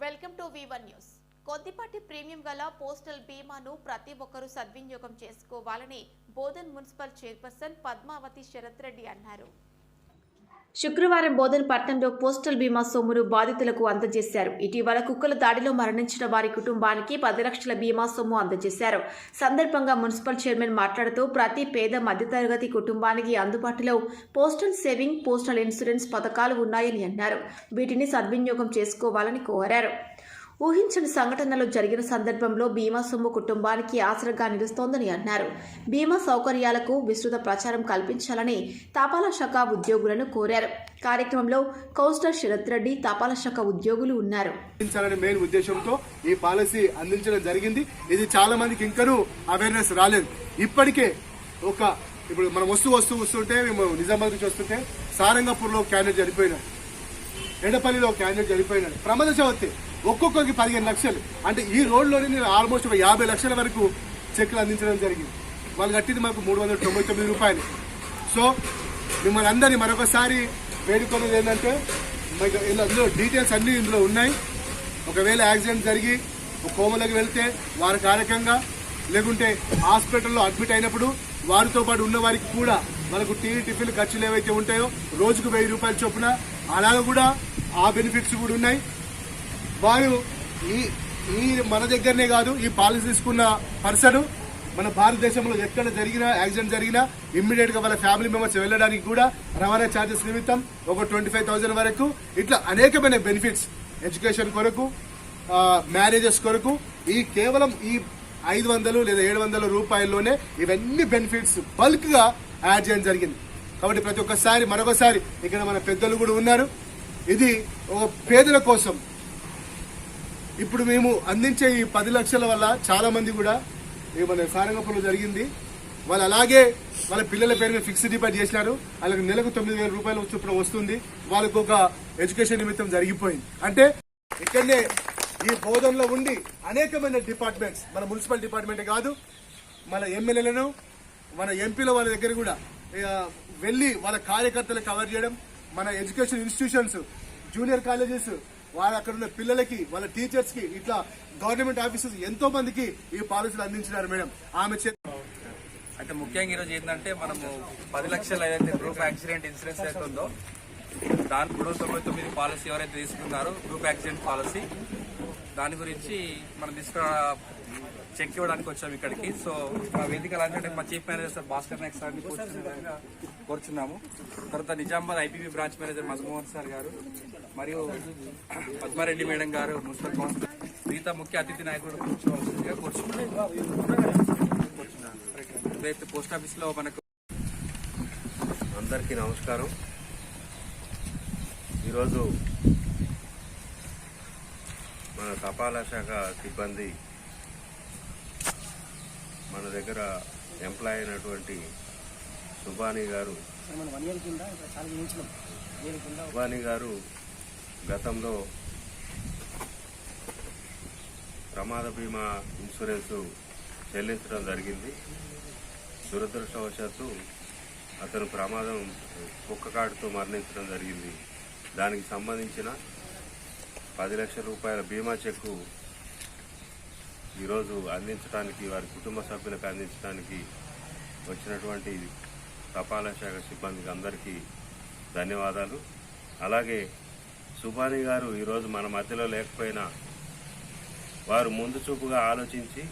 Welcome to వివన్ news. కొద్దిపాటి premium గల postal బీమాను ప్రతి ఒక్కరూ సద్వినియోగం చేసుకోవాలని బోధన్ మున్సిపల్ చైర్పర్సన్ పద్మావతి శరత్ రెడ్డి అన్నారు. శుక్రవారం బోధనపట్నంలో పట్టణంలో పోస్టల్ బీమా సొమ్మును బాధితులకు అందజేశారు. ఇటీవల కుక్కల దాడిలో మరణించిన వారి కుటుంబానికి పది లక్షల బీమా సొమ్ము అందజేశారు. సందర్భంగా మున్సిపల్ చైర్మన్ మాట్లాడుతూ ప్రతి పేద మధ్యతరగతి కుటుంబానికి అందుబాటులో పోస్టల్ సేవింగ్ పోస్టల్ ఇన్సూరెన్స్ పథకాలు ఉన్నాయని అన్నారు. వీటిని సద్వినియోగం చేసుకోవాలని కోరారు. ఊహించని సంఘటనలు జరిగిన సందర్భంలో బీమా సొమ్ము కుటుంబానికి ఆసరగా నిలుస్తోందని అన్నారు. బీమా సౌకర్యాలకు విస్తృత ప్రచారం కల్పించాలని తపాలా శాఖ ఉద్యోగులను కోరారు. కార్యక్రమంలో కౌన్సిలర్ శరత్ రెడ్డి తపాలా శాఖ ఉద్యోగులు ఉన్నారు. మెయిన్ ఉద్దేశంతో ఈ పాలసీ అందించడం జరిగింది. ఇది చాలా మందికి ఇంకనూ అవేర్నెస్ రాలేదు. ఇప్పటికే ఒక ఇప్పుడు మనం వస్తూ వస్తూ వస్తుంటే మేము నిజామాబాద్ నుంచి వస్తుంటే సారంగపూర్లో క్యాండిడేట్ చనిపోయినాడు. ఎడపల్లిలో క్యాండిడేట్ చనిపోయినాడు. ప్రమాద చవితి ఒక్కొక్కరికి పదిహేను లక్షలు. అంటే ఈ రోడ్లోనే నేను ఆల్మోస్ట్ ఒక యాభై లక్షల వరకు చెక్లు అందించడం జరిగింది. వాళ్ళు కట్టింది మాకు మూడు వందల తొంభై తొమ్మిది రూపాయలు. సో మిమ్మల్ని అందరినీ మరొకసారి వేడుకొనేది ఏంటంటే మీకు ఇందులో అందులో డీటెయిల్స్ అన్ని ఇందులో ఉన్నాయి. ఒకవేళ యాక్సిడెంట్ జరిగి ఒక కోమలోకి వెళ్తే వారి కారకంగా లేకుంటే హాస్పిటల్లో అడ్మిట్ అయినప్పుడు వారితో పాటు ఉన్న వారికి కూడా మనకు టీ టిఫిన్ ఖర్చులు ఏవైతే ఉంటాయో రోజుకు వెయ్యి రూపాయల చొప్పున అలాగ కూడా ఆ బెనిఫిట్స్ కూడా ఉన్నాయి. వారు ఈ ఈ మన దగ్గరనే కాదు ఈ పాలసీ తీసుకున్న పర్సన్ మన భారతదేశంలో ఎక్కడ జరిగినా యాక్సిడెంట్ జరిగినా ఇమ్మీడియట్గా వాళ్ళ ఫ్యామిలీ మెంబర్స్ వెళ్ళడానికి కూడా రవాణా ఛార్జెస్ నిమిత్తం ఒక ట్వంటీ ఫైవ్ థౌసండ్ వరకు ఇట్లా అనేకమైన బెనిఫిట్స్ ఎడ్యుకేషన్ కొరకు మ్యారేజెస్ కొరకు ఈ కేవలం ఈ ఐదు వందలు లేదా ఏడు వందల రూపాయల్లోనే ఇవన్నీ బెనిఫిట్స్ బల్క్గా యాడ్ చేయడం జరిగింది. కాబట్టి ప్రతి ఒక్కసారి మరొకసారి ఇక్కడ మన పెద్దలు కూడా ఉన్నారు. ఇది ఒక పేదల కోసం ఇప్పుడు మేము అందించే ఈ పది లక్షల వల్ల చాలా మంది కూడా ఈ మన సారంగపురంలో జరిగింది. వాళ్ళు అలాగే వాళ్ళ పిల్లల పేరు మీద ఫిక్స్డ్ డిపాజిట్ చేసినారు. వాళ్ళకి నెలకు తొమ్మిది వేల రూపాయలు చొప్పున వస్తుంది. వాళ్ళకు ఒక ఎడ్యుకేషన్ నిమిత్తం జరిగిపోయింది. అంటే ఇక్కడనే ఈ బోధంలో ఉండి అనేకమైన డిపార్ట్మెంట్స్ మన మున్సిపల్ డిపార్ట్మెంట్ కాదు మన ఎమ్మెల్యేలను మన ఎంపీల వాళ్ళ దగ్గర కూడా వెళ్ళి వాళ్ళ కార్యకర్తలు కవర్ చేయడం మన ఎడ్యుకేషన్ ఇన్స్టిట్యూషన్స్ జూనియర్ కాలేజెస్ వాళ్ళ అక్కడ ఉన్న పిల్లలకి వాళ్ళ టీచర్స్కి ఇట్లా గవర్నమెంట్ ఆఫీసర్స్ ఎంతో మందికి ఈ పాలసీలు అందించినారు మేడం. ఆమె చేత అంటే ముఖ్యంగా ఈరోజు ఏంటంటే మనము పది లక్షలు ఏదైతే గ్రూప్ యాక్సిడెంట్ ఇన్సూరెన్స్ అయితే ఉందో దాని మూడు తొంభై తొమ్మిది పాలసీ ఎవరైతే తీసుకున్నారో గ్రూప్ యాక్సిడెంట్ పాలసీ దాని గురించి మనం తీసుకురా చెక్ ఇవ్వడానికి వచ్చాము ఇక్కడికి. సో మా వేదిక అంటే మా chief manager sir Bhaskar Nayak సార్ని కోరుచున్నాము. తర్వాత Nizamabad IPP branch manager Madhumohan sir garu మరియు Padmareddy madam garu municipal councillor మిగతా ముఖ్య అతిథి నాయకుడు కూర్చోవలసిందిగా ఇదైతే పోస్ట్ ఆఫీస్లో మనకు అందరికీ నమస్కారం. ఈరోజు మన తపాలా శాఖ సిబ్బంది మన దగ్గర ఎంప్లాయ్ అయినటువంటి సుబాని గారు సుబాని గారు గతంలో ప్రమాద బీమా ఇన్సూరెన్స్ చెల్లించడం జరిగింది. దురదృష్టవశాత్తు అతను ప్రమాదం కుక్కకాటుతో మరణించడం జరిగింది. దానికి సంబంధించిన పది లక్షల రూపాయల బీమా చెక్కు ఈరోజు అందించడానికి వారి కుటుంబ సభ్యులకు అందించడానికి వచ్చినటువంటి తపాలా శాఖ సిబ్బందికి అందరికీ ధన్యవాదాలు. అలాగే సుబాని గారు ఈరోజు మన మధ్యలో లేకపోయినా వారు ముందు చూపుగా ఆలోచించి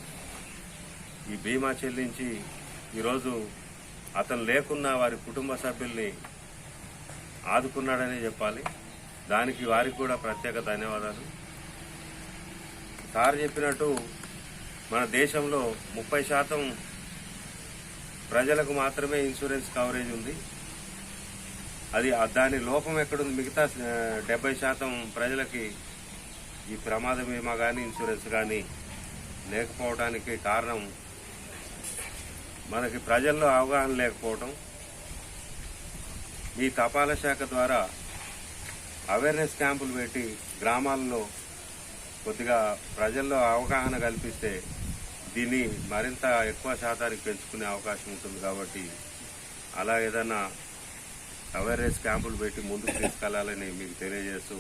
ఈ బీమా చెల్లించి ఈరోజు అతను లేకున్నా వారి కుటుంబ సభ్యుల్ని ఆదుకున్నాడనే చెప్పాలి. దానికి వారికి కూడా ప్రత్యేక ధన్యవాదాలు. సార్ చెప్పినట్టు మన దేశంలో ముప్పై శాతం ప్రజలకు మాత్రమే ఇన్సూరెన్స్ కవరేజ్ ఉంది. అది దాని లోపం ఎక్కడుంది? మిగతా డెబ్బై శాతం ప్రజలకి ఈ ప్రమాద బీమా కానీ ఇన్సూరెన్స్ కానీ లేకపోవడానికి కారణం మనకి ప్రజల్లో అవగాహన లేకపోవటం. ఈ తపాలా శాఖ ద్వారా అవేర్నెస్ క్యాంపులు పెట్టి గ్రామాల్లో కొద్దిగా ప్రజల్లో అవగాహన కల్పిస్తే దీన్ని మరింత ఎక్కువ శాతానికి పెంచుకునే అవకాశం ఉంటుంది కాబట్టి అలా ఏదైనా అవేర్నెస్ క్యాంపులు పెట్టి ముందుకు తీసుకెళ్ళాలని మీకు తెలియజేస్తూ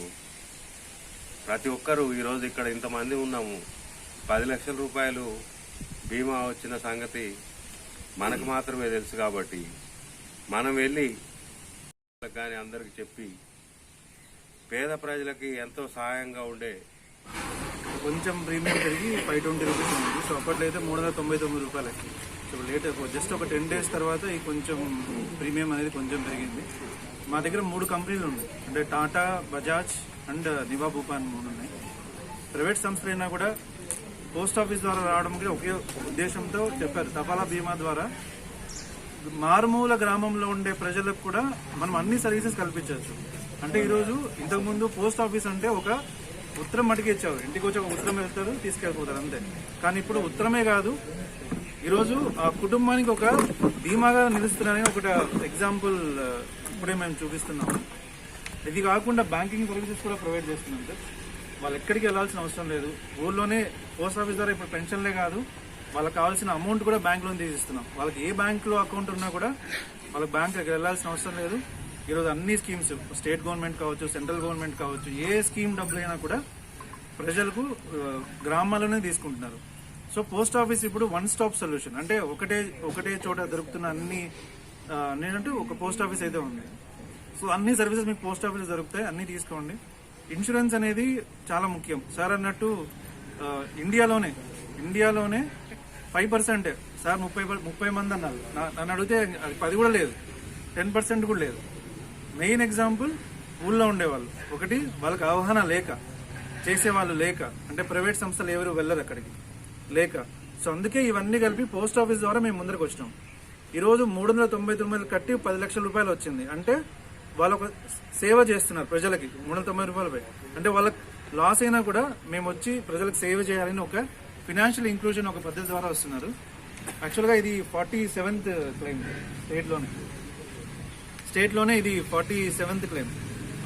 ప్రతి ఒక్కరూ ఈరోజు ఇక్కడ ఇంతమంది ఉన్నాము. పది లక్షల రూపాయలు బీమా వచ్చిన సంగతి మనకు మాత్రమే తెలుసు కాబట్టి మనం వెళ్ళి కానీ అందరికి చెప్పి పేద ప్రజలకి ఎంతో సహాయంగా ఉండే కొంచెం ప్రీమియం పెరిగి ఫైవ్ ట్వంటీ రూపీస్ ఉంది. సో అప్పట్లో అయితే మూడు వందల తొంభై తొమ్మిది రూపాయలు ఇప్పుడు లేట్ జస్ట్ ఒక టెన్ డేస్ తర్వాత ఈ కొంచెం ప్రీమియం అనేది కొంచెం పెరిగింది. మా దగ్గర మూడు కంపెనీలు ఉన్నాయి. అంటే టాటా బజాజ్ అండ్ నివా భూపాన్ మూడు ఉన్నాయి. ప్రైవేట్ సంస్థలు అయినా కూడా పోస్ట్ ఆఫీస్ ద్వారా రావడానికి ఒకే ఉద్దేశంతో చెప్పారు. తపాలా బీమా ద్వారా మారుమూల గ్రామంలో ఉండే ప్రజలకు కూడా మనం అన్ని సర్వీసెస్ కల్పించవచ్చు. అంటే ఈరోజు ఇంతకుముందు పోస్ట్ ఆఫీస్ అంటే ఒక ఉత్తరం మటుకు ఇచ్చారు ఇంటికి వచ్చి ఒక ఉత్తరం వెళ్తారు తీసుకెళ్ళిపోతారు అంతే. కానీ ఇప్పుడు ఉత్తరమే కాదు ఈరోజు ఆ కుటుంబానికి ఒక ధీమాగా నిలుస్తున్నారని ఒక ఎగ్జాంపుల్ ఇప్పుడే మేము చూపిస్తున్నాము ఇది కాకుండా బ్యాంకింగ్ సర్వీసెస్ కూడా ప్రొవైడ్ చేస్తున్నాం సార్. వాళ్ళు ఎక్కడికి వెళ్ళాల్సిన అవసరం లేదు. ఊళ్ళోనే పోస్ట్ ఆఫీస్ ద్వారా ఇప్పుడు పెన్షన్లే కాదు వాళ్ళకి కావాల్సిన అమౌంట్ కూడా బ్యాంక్ లోన్ తీసిస్తున్నాం. వాళ్ళకి ఏ బ్యాంక్లో అకౌంట్ ఉన్నా కూడా వాళ్ళకి బ్యాంక్ వెళ్ళాల్సిన అవసరం లేదు. ఈరోజు అన్ని స్కీమ్స్ స్టేట్ గవర్నమెంట్ కావచ్చు సెంట్రల్ గవర్నమెంట్ కావచ్చు ఏ స్కీమ్ డబ్బులైనా కూడా ప్రజలకు గ్రామాల్లోనే తీసుకుంటున్నారు. సో పోస్ట్ ఆఫీస్ ఇప్పుడు వన్ స్టాప్ సొల్యూషన్. అంటే ఒకటే ఒకటే చోట దొరుకుతున్న అన్ని నేనంటే ఒక పోస్ట్ ఆఫీస్ అయితే ఉంది. సో అన్ని సర్వీసెస్ మీకు పోస్ట్ ఆఫీస్ దొరుకుతాయి అన్ని తీసుకోండి. ఇన్సూరెన్స్ అనేది చాలా ముఖ్యం. సార్ అన్నట్టు ఇండియాలోనే ఇండియాలోనే ఫైవ్ పర్సెంట్. సార్ ముప్పై ముప్పై మంది అన్నారు. నన్ను అడిగితే అది పది కూడా లేదు. టెన్ పర్సెంట్ కూడా లేదు. మెయిన్ ఎగ్జాంపుల్ ఊళ్ళో ఉండేవాళ్ళు. ఒకటి వాళ్ళకి అవగాహన లేక చేసేవాళ్ళు లేక. అంటే ప్రైవేట్ సంస్థలు ఎవరు వెళ్ళరు అక్కడికి. లేక. సో అందుకే ఇవన్నీ కలిపి పోస్ట్ ఆఫీస్ ద్వారా మేము ముందరకు వచ్చినాం. ఈరోజు మూడు వందల తొంభై తొమ్మిది కట్టి పది లక్షల రూపాయలు వచ్చింది. అంటే వాళ్ళు ఒక సేవ చేస్తున్నారు ప్రజలకి మూడు వందల తొంభై రూపాయలపై అంటే వాళ్ళకి లాస్ అయినా కూడా మేము వచ్చి ప్రజలకు సేవ చేయాలని ఒక ఫినాన్షియల్ ఇంక్లూజన్ ఒక పద్ధతి ద్వారా వస్తున్నారు. యాక్చువల్గా ఇది ఫార్టీ సెవెంత్ క్లెయిమ్ స్టేట్లోనే. స్టేట్లోనే ఇది ఫార్టీ సెవెంత్ క్లెయిమ్.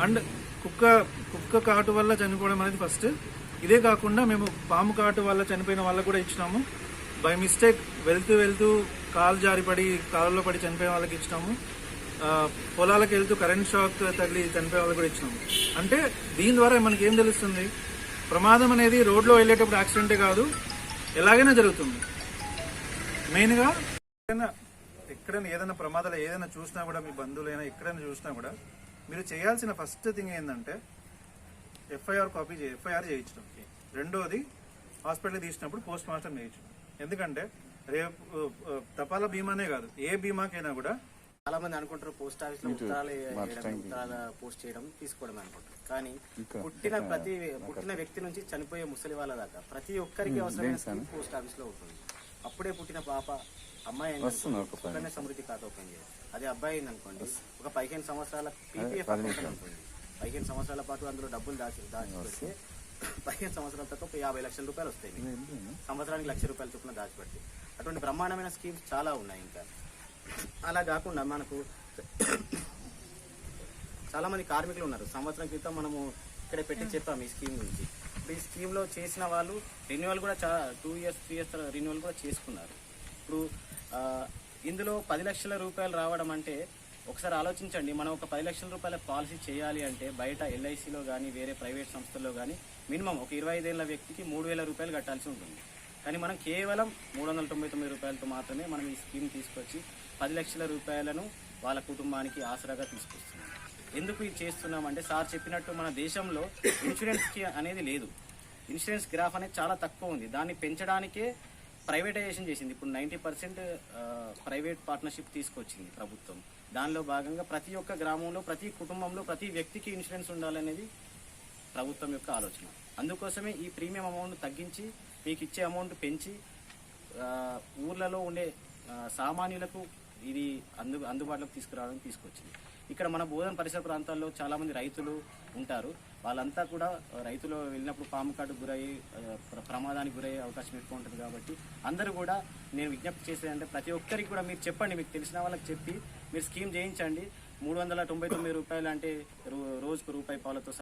అండ్ కుక్క కుక్క కాటు వల్ల చనిపోవడం అనేది ఫస్ట్. ఇదే కాకుండా మేము పాము కాటు వల్ల చనిపోయిన వాళ్ళకు కూడా ఇచ్చినాము. బై మిస్టేక్ వెళ్తూ వెళ్తూ కాలు జారిపడి కాలులో పడి చనిపోయిన వాళ్ళకి ఇచ్చినాము. పొలాలకు వెళ్తూ కరెంట్ షాక్ తగిలి చనిపోయే వాళ్ళకి కూడా ఇచ్చినాము. అంటే దీని ద్వారా మనకి ఏం తెలుస్తుంది? ప్రమాదం అనేది రోడ్లో వెళ్ళేటప్పుడు యాక్సిడెంటే కాదు ఎలాగైనా జరుగుతుంది. మెయిన్గా ఎక్కడైనా ఎక్కడైనా ఏదైనా ప్రమాదాలు ఏదైనా చూసినా కూడా మీ బంధువులైనా ఎక్కడైనా చూసినా కూడా మీరు చేయాల్సిన ఫస్ట్ థింగ్ ఏంటంటే ఎఫ్ఐఆర్ కాపీ ఎఫ్ఐఆర్ చేయించడం. రెండోది హాస్పిటల్ తీసినప్పుడు పోస్ట్ మార్టం చేయించడం. ఎందుకంటే రేపు తపాలా బీమానే కాదు. ఏ బీమాకైనా కూడా చాలా మంది అనుకుంటారు పోస్ట్ ఆఫీస్లో ఉత్తరాలు ఉత్తరాలు పోస్ట్ చేయడం తీసుకోవడం అనుకుంటారు. కానీ పుట్టిన ప్రతి పుట్టిన వ్యక్తి నుంచి చనిపోయే ముసలి వాళ్ళ దాకా ప్రతి ఒక్కరికి అవసరమైన స్కీమ్ పోస్ట్ ఆఫీస్లో ఉంటుంది. అప్పుడే పుట్టిన పాప అమ్మాయి సుకన్య సమృద్ధి ఖాతా ఓపెన్ చేయాలి. అదే అబ్బాయి అయింది అనుకోండి ఒక పదిహేను సంవత్సరాల పీపీఎఫ్ అకౌంట్ ఉంటుంది పదిహేను సంవత్సరాల పాటు అందులో డబ్బులు దాచి దాచిపెడితే పదిహేను సంవత్సరాల తర్వాత ఒక యాభై లక్షల రూపాయలు వస్తాయి. సంవత్సరానికి లక్ష రూపాయల చొప్పున దాచిపెట్టి అటువంటి బ్రహ్మాండమైన స్కీమ్స్ చాలా ఉన్నాయి ఇంకా. అలా కాకుండా మనకు చాలా మంది కార్మికులు ఉన్నారు. సంవత్సరం క్రితం మనము ఇక్కడ పెట్టి చెప్పాము ఈ స్కీమ్ గురించి. ఇప్పుడు ఈ స్కీమ్లో చేసిన వాళ్ళు రెన్యువల్ కూడా చాలా two years three years renewal కూడా చేసుకున్నారు. ఇప్పుడు ఇందులో పది లక్షల రూపాయలు రావడం అంటే ఒకసారి ఆలోచించండి మనం ఒక పది లక్షల రూపాయల పాలసీ చేయాలి అంటే బయట ఎల్ఐసిలో కానీ వేరే ప్రైవేట్ సంస్థల్లో కానీ మినిమం ఒక ఇరవై ఐదేళ్ళ వ్యక్తికి మూడు వేల రూపాయలు కట్టాల్సి ఉంటుంది. కానీ మనం కేవలం మూడు వందల తొంభై తొమ్మిది రూపాయలతో మాత్రమే మనం ఈ స్కీమ్ తీసుకొచ్చి పది లక్షల రూపాయలను వాళ్ళ కుటుంబానికి ఆసరాగా తీసుకొస్తున్నాం. ఎందుకు ఇది చేస్తున్నామంటే సార్ చెప్పినట్టు మన దేశంలో ఇన్సూరెన్స్కి అనేది లేదు. ఇన్సూరెన్స్ గ్రాఫ్ అనేది చాలా తక్కువ ఉంది. దాన్ని పెంచడానికే ప్రైవేటైజేషన్ చేసింది. ఇప్పుడు నైంటీ పర్సెంట్ ప్రైవేట్ పార్ట్నర్షిప్ తీసుకొచ్చింది ప్రభుత్వం. దానిలో భాగంగా ప్రతి ఒక్క గ్రామంలో ప్రతి కుటుంబంలో ప్రతి వ్యక్తికి ఇన్సూరెన్స్ ఉండాలనేది ప్రభుత్వం యొక్క ఆలోచన. అందుకోసమే ఈ ప్రీమియం అమౌంట్ తగ్గించి మీకు ఇచ్చే అమౌంట్ పెంచి ఊర్లలో ఉండే సామాన్యులకు ఇది అందు అందుబాటులోకి తీసుకురావడానికి తీసుకొచ్చింది. ఇక్కడ మన బోధన పరిసర ప్రాంతాల్లో చాలా మంది రైతులు ఉంటారు. వాళ్ళంతా కూడా రైతులు వెళ్ళినప్పుడు పాము కాటు గురయ్యి ప్రమాదానికి గురయ్యే అవకాశం ఎక్కువ ఉంటుంది కాబట్టి అందరూ కూడా నేను విజ్ఞప్తి చేసేదంటే ప్రతి ఒక్కరికి కూడా మీరు చెప్పండి మీకు తెలిసిన వాళ్ళకి చెప్పి మీరు స్కీమ్ చేయించండి. మూడు వందల తొంభై తొమ్మిది రూపాయలు అంటే రో- రోజుకు రూపాయి పాలతో